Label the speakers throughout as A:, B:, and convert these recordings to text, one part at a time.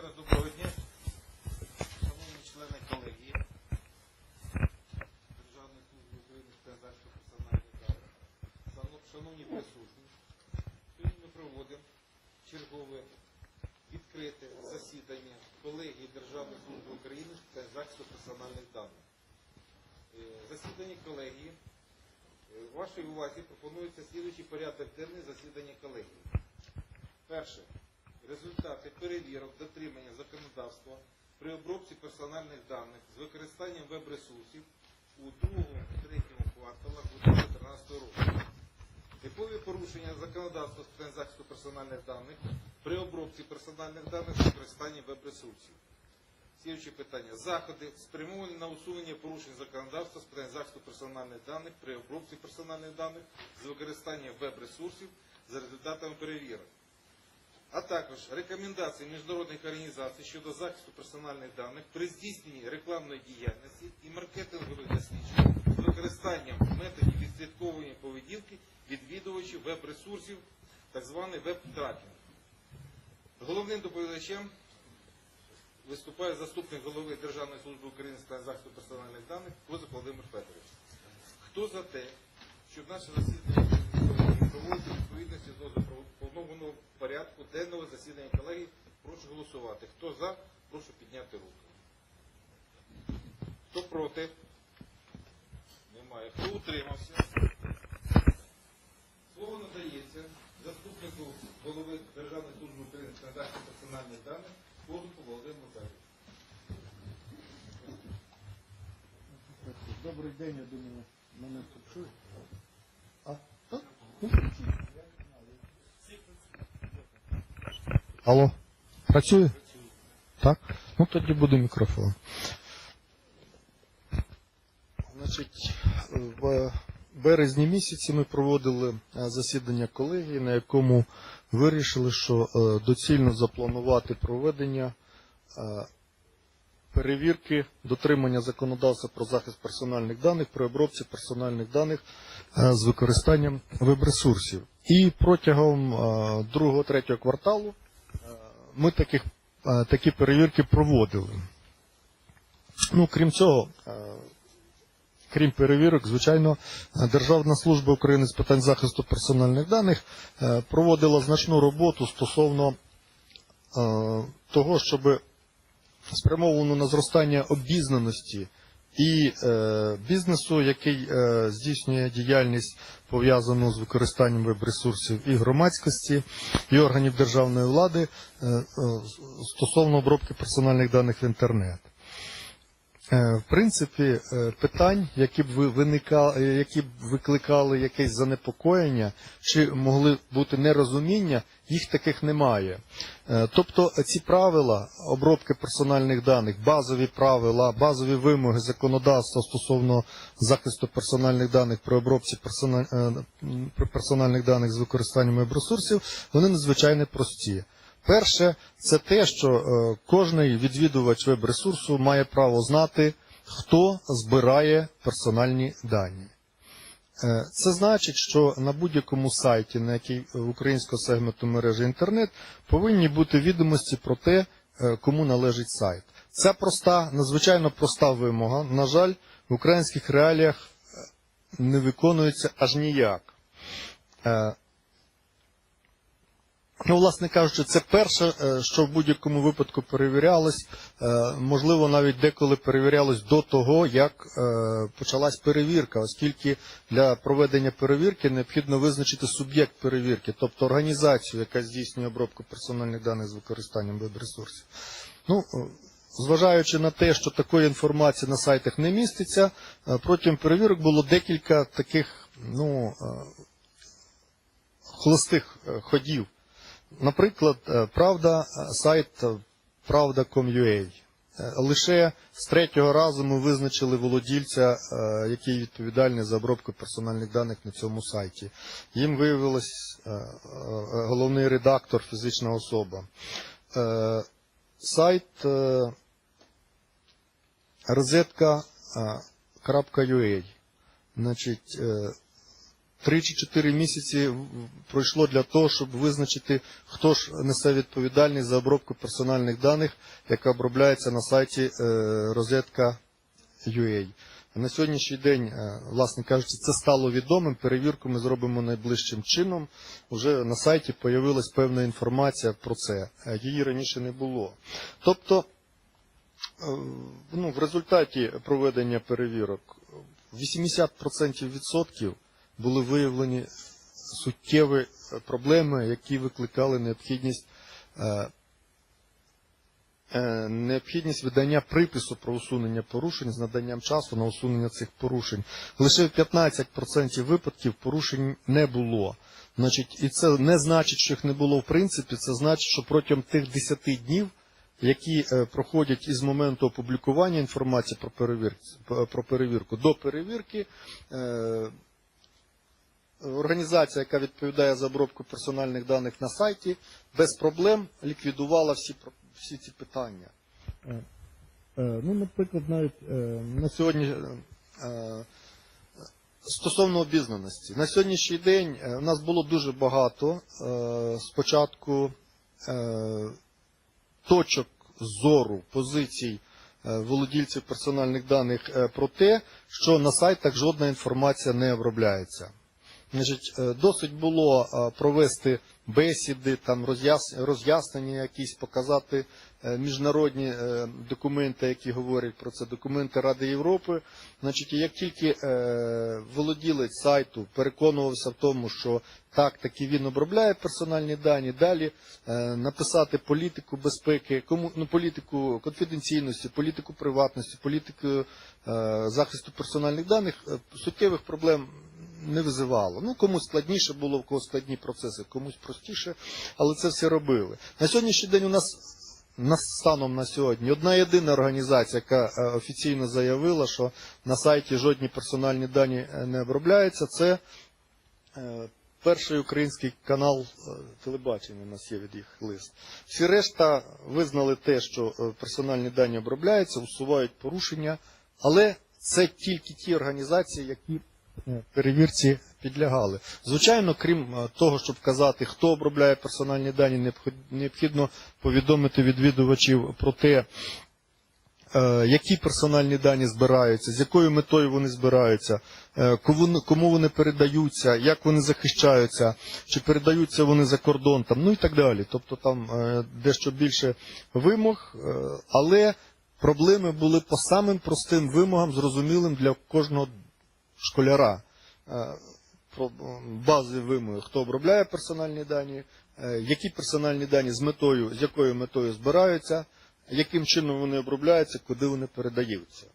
A: Ще раз доброго дня. Шановні члени колегії Державної служби України питань захисту персональних даних, шановні присутні, сьогодні ми проводимо чергове відкрите засідання колегії Державної служби України питань захисту персональних даних. Е, Засідання колегії. Е, Вашій увазі пропонується слідуючий порядок денний засідання колегії. Перше. Результати перевірок дотримання законодавства при обробці персональних даних з використанням веб-ресурсів у другому-третьому кварталах 2013 року. Типові порушення законодавства з питань персональних даних при обробці персональних даних з використанням веб-ресурсів. Слідуюче питання. Заходи спрямовані на усунення порушень законодавства з питань персональних даних при обробці персональних даних з використанням веб-ресурсів за результатами перевірок а також рекомендації міжнародних організацій щодо захисту персональних даних при здійсненні рекламної діяльності і маркетингових досліджень з використанням методів відслідковування поведінки відвідувачів веб-ресурсів, так званий веб-тракінг. Головним доповідачем виступає заступник голови Державної служби України з захисту персональних даних Козак Володимир Федорович. Хто за те, щоб наше засідання проводити запропонованого порядку денного засідання колегії, прошу голосувати. Хто за, прошу підняти руку. Хто проти? Немає. Хто утримався? Слово надається заступнику голови Державної служби України з персональних даних Козаку Володимиру Федоровичу.
B: Добрий день, я думаю, мене тут чують. А? Так? Алло, працює? Так? Ну тоді буде мікрофон. Значить, в березні місяці ми проводили е, засідання колегії, на якому вирішили, що е, доцільно запланувати проведення е, перевірки дотримання законодавства про захист персональних даних при обробці персональних даних з використанням веб-ресурсів. І протягом е, другого-третього кварталу ми таких, е, такі перевірки проводили. Ну, крім цього, е, крім перевірок, звичайно, Державна служба України з питань захисту персональних даних е, проводила значну роботу стосовно того, щоб спрямовано на зростання обізнаності і е, бізнесу, який е, здійснює діяльність пов'язану з використанням веб-ресурсів і громадськості, і органів державної влади е, е, стосовно обробки персональних даних в інтернет. Е, В принципі, е, питань, які б ви- виникали, які б викликали якесь занепокоєння, чи могли бути нерозуміння, їх таких немає. Е, Тобто ці правила обробки персональних даних, базові правила, базові вимоги законодавства стосовно захисту персональних даних при обробці е, персональних даних з використанням веб-ресурсів, вони надзвичайно прості. Перше, це те, що е, кожний відвідувач веб-ресурсу має право знати, хто збирає персональні дані. Е, Це значить, що на будь-якому сайті, на який е, українського сегменту мережі інтернет, повинні бути відомості про те, кому належить сайт. Це проста, надзвичайно проста вимога. На жаль, в українських реаліях не виконується аж ніяк. Ну, власне кажучи, це перше, е, що в будь-якому випадку перевірялось. Е, Можливо, навіть деколи перевірялось до того, як е, почалась перевірка, оскільки для проведення перевірки необхідно визначити суб'єкт перевірки, тобто організацію, яка здійснює обробку персональних даних з використанням веб-ресурсів. Ну, Зважаючи на те, що такої інформації на сайтах не міститься, протягом перевірок було декілька таких ну, холостих ходів. Наприклад, е, правда, е, сайт е, правда.com.ua. Лише з третього разу ми визначили володільця, який відповідальний за обробку персональних даних на цьому сайті. Їм виявилось головний редактор, фізична особа. Сайт розетка.ua. Значить, 3 чи 4 місяці пройшло для того, щоб визначити, хто ж несе відповідальність за обробку персональних даних, яка обробляється на сайті е, розетка.ua. На сьогоднішній день, е, власне кажучи, це стало відомим. Перевірку ми зробимо найближчим чином. Уже на сайті появилась певна інформація про це. Е, Її раніше не було. Тобто, ну, в результаті проведення перевірок 80% відсотків були виявлені суттєві е, проблеми, які викликали необхідність е, е, необхідність видання припису про усунення порушень з наданням часу на усунення цих порушень. Лише в 15% випадків порушень не було. Значить, і це не значить, що їх не було в принципі, це значить, що протягом тих 10 днів, які проходять із моменту опублікування інформації про перевірку, про перевірку до перевірки, організація, яка відповідає за обробку персональних даних на сайті, без проблем ліквідувала всі, всі ці питання. Е, Ну, наприклад, навіть е, на сьогодні е, е, стосовно обізнаності. На сьогоднішній день е, у нас було дуже багато е, спочатку е, точок зору, позицій е, володільців персональних даних е, про те, що на сайтах жодна інформація не обробляється. Значить, е, досить було е, провести бесіди, там роз'яс- роз'яснення якісь, показати е, міжнародні документи, які говорять про це, документи Ради Європи. Значить, як тільки володілець сайту переконувався в тому, що так, таки він обробляє персональні дані, далі написати політику безпеки, кому ну політику конфіденційності, політику приватності, політику захисту персональних даних, суттєвих проблем не визивало. Ну, комусь складніше було, в когось складні процеси, комусь простіше, але це все робили. На сьогоднішній день у нас на станом на сьогодні одна єдина організація, яка е, офіційно заявила, що на сайті жодні персональні дані е, не обробляються, це е, перший український канал телебачення. У нас є від їх лист. Всі решта визнали те, що персональні дані обробляються, усувають порушення, але це тільки ті організації, які перевірці підлягали. Звичайно, крім е, того, щоб казати, хто обробляє персональні дані, необхідно повідомити відвідувачів про те, е, які персональні дані збираються, з якою метою вони збираються, е, кому, вони передаються, як вони захищаються, чи передаються вони за кордон, там, ну і так далі. Тобто там дещо більше вимог, але проблеми були по самим простим вимогам, зрозумілим для кожного школяра. Е, бази вимоги, хто обробляє персональні дані, е, які персональні дані з метою, з якою метою збираються, яким чином вони обробляються, куди вони передаються.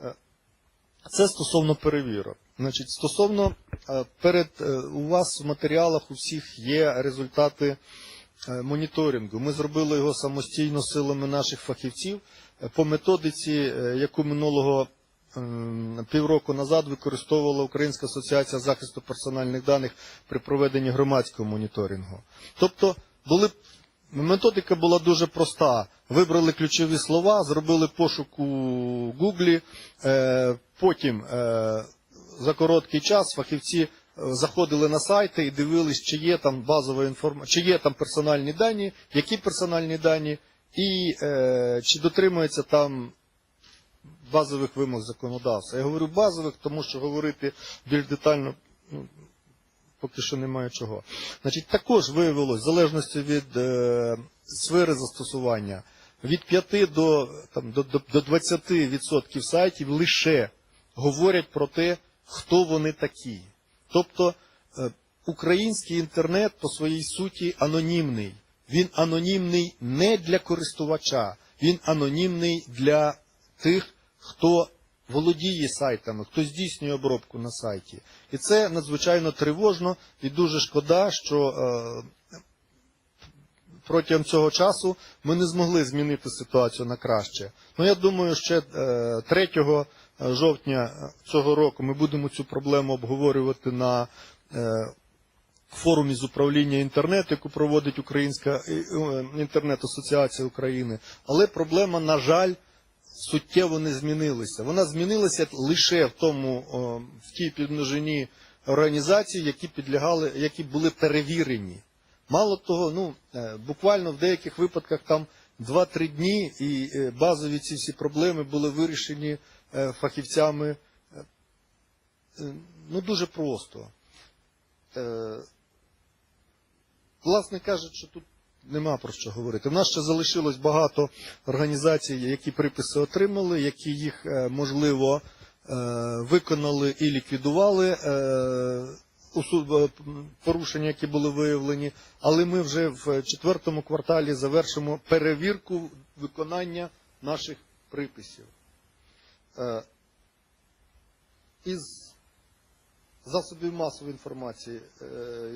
B: Е, Це стосовно перевірок. Значить, стосовно перед у вас в матеріалах у всіх є результати моніторингу. Ми зробили його самостійно силами наших фахівців по методиці, яку минулого ем, півроку назад використовувала Українська асоціація захисту персональних даних при проведенні громадського моніторингу. Тобто були Методика була дуже проста. Вибрали ключові слова, зробили пошук у Гуглі, е, потім е, за короткий час фахівці е, заходили на сайти і дивились, чи є там базова інформація, чи є там персональні дані, які персональні дані, і е, чи дотримується там базових вимог законодавства. Я говорю базових, тому що говорити більш детально ну, поки що немає чого. Значить, також виявилось, в залежності від е, сфери застосування, від 5 до, там, до, до, до 20% сайтів лише говорять про те, хто вони такі. Тобто е, український інтернет по своїй суті анонімний. Він анонімний не для користувача, він анонімний для тих, хто володіє сайтами, хто здійснює обробку на сайті. І це надзвичайно тривожно і дуже шкода, що е, протягом цього часу ми не змогли змінити ситуацію на краще. Ну я думаю, ще е, 3 жовтня цього року ми будемо цю проблему обговорювати на е, форумі з управління інтернету, яку проводить Українська е, е, інтернет-асоціація України. Але проблема, на жаль, суттєво не змінилася. Вона змінилася лише в тому, в тій підмножині організацій, які підлягали, які були перевірені. Мало того, ну е, буквально в деяких випадках там 2-3 дні, і е, базові ці всі проблеми були вирішені е, фахівцями. Ну дуже просто. Власне кажучи, тут нема про що говорити. У нас ще залишилось багато організацій, які приписи отримали, які їх, е, можливо, е, виконали і ліквідували е, порушення, які були виявлені. Але ми вже в четвертому кварталі завершимо перевірку виконання наших приписів. Із засобів масової інформації,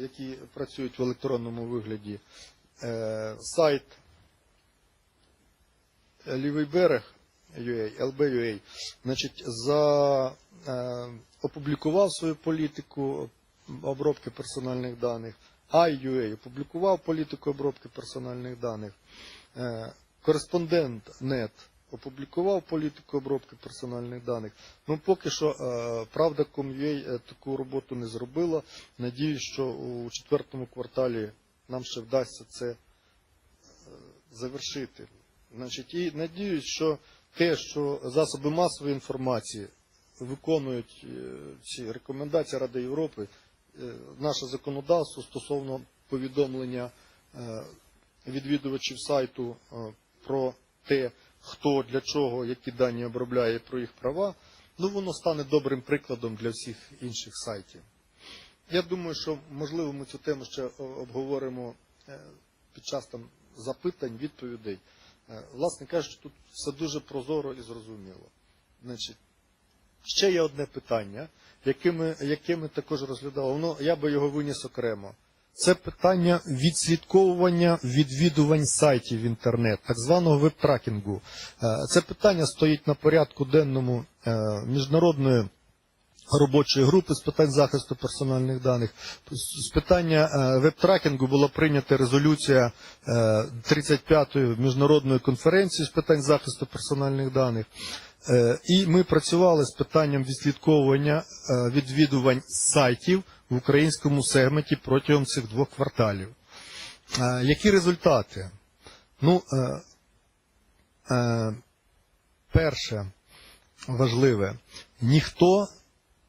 B: які працюють в електронному вигляді, сайт Лівий берег UA, LB.UA, значить, за, е, опублікував свою політику обробки персональних даних. IUA опублікував політику обробки персональних даних. Е, Кореспондент.нет опублікував політику обробки персональних даних. Ну, поки що е, Правда.com.ua е, таку роботу не зробила. Надіюсь, що у четвертому кварталі нам ще вдасться це е, завершити. Значить, і надіюсь, що те, що засоби масової інформації виконують е, ці рекомендації Ради Європи, е, наше законодавство стосовно повідомлення відвідувачів сайту про те, хто для чого, які дані обробляє про їх права, ну воно стане добрим прикладом для всіх інших сайтів. Я думаю, що можливо ми цю тему ще обговоримо е, під час там запитань, відповідей. Е, Власне кажучи, тут все дуже прозоро і зрозуміло. Значить, ще є одне питання, яке ми, яке ми також розглядали. Воно, я би його виніс окремо. Це питання відслідковування відвідувань сайтів в інтернет, так званого веб-тракінгу. Е, Це питання стоїть на порядку денному е, міжнародної робочої групи з питань захисту персональних даних. З питання е, веб-тракінгу була прийнята резолюція е, 35-ї міжнародної конференції з питань захисту персональних даних. Е, І ми працювали з питанням відслідковування е, відвідувань сайтів в українському сегменті протягом цих двох кварталів. Е, Які результати? Ну, е, е, перше важливе, ніхто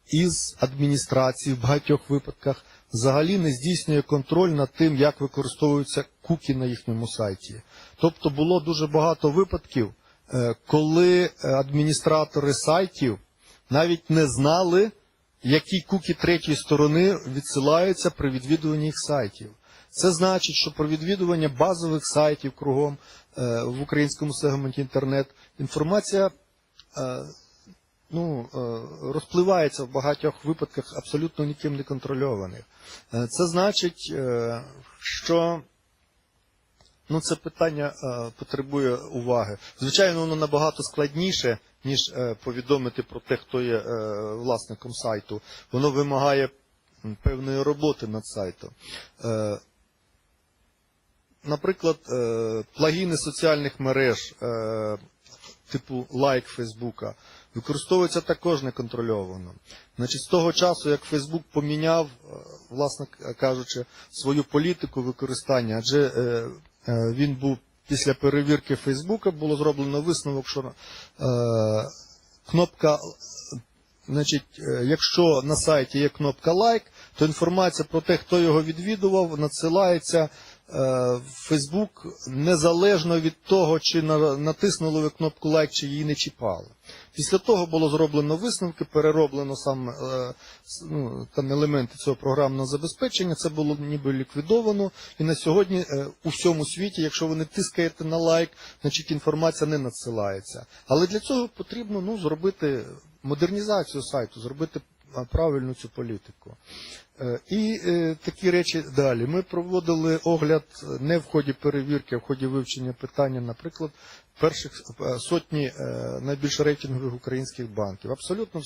B: із адміністрації в багатьох випадках взагалі не здійснює контроль над тим, як використовуються куки на їхньому сайті. Тобто було дуже багато випадків, е, коли е, адміністратори сайтів навіть не знали, які куки третьої сторони відсилаються при відвідуванні їх сайтів. Це значить, що про відвідування базових сайтів кругом е, в українському сегменті інтернет інформація ну, е, розпливається в багатьох випадках абсолютно ніким не контрольованих. Е, Це значить, е, що ну, це питання потребує уваги. Звичайно, воно набагато складніше, ніж повідомити про те, хто є власником сайту. Воно вимагає певної роботи над сайтом. Наприклад, плагіни соціальних мереж, типу лайк Фейсбука, використовуються також неконтрольовано. Значить, з того часу, як Фейсбук поміняв, е, власне кажучи, свою політику використання, адже е, е, він був після перевірки Фейсбука, було зроблено висновок, що кнопка, значить, якщо на сайті є кнопка лайк, то інформація про те, хто його відвідував, надсилається Фейсбук незалежно від того, чи на- натиснули ви кнопку лайк, чи її не чіпали. Після того було зроблено висновки, перероблено сам е, ну, там елементи цього програмного забезпечення. Це було ніби ліквідовано. І на сьогодні е, у всьому світі, якщо ви не тискаєте на лайк, значить інформація не надсилається. Але для цього потрібно ну, зробити модернізацію сайту, зробити а, правильну цю політику. Е, І е, такі речі далі. Ми проводили огляд не в ході перевірки, а в ході вивчення питання, наприклад, перших е, сотні найбільш рейтингових українських банків. Абсолютно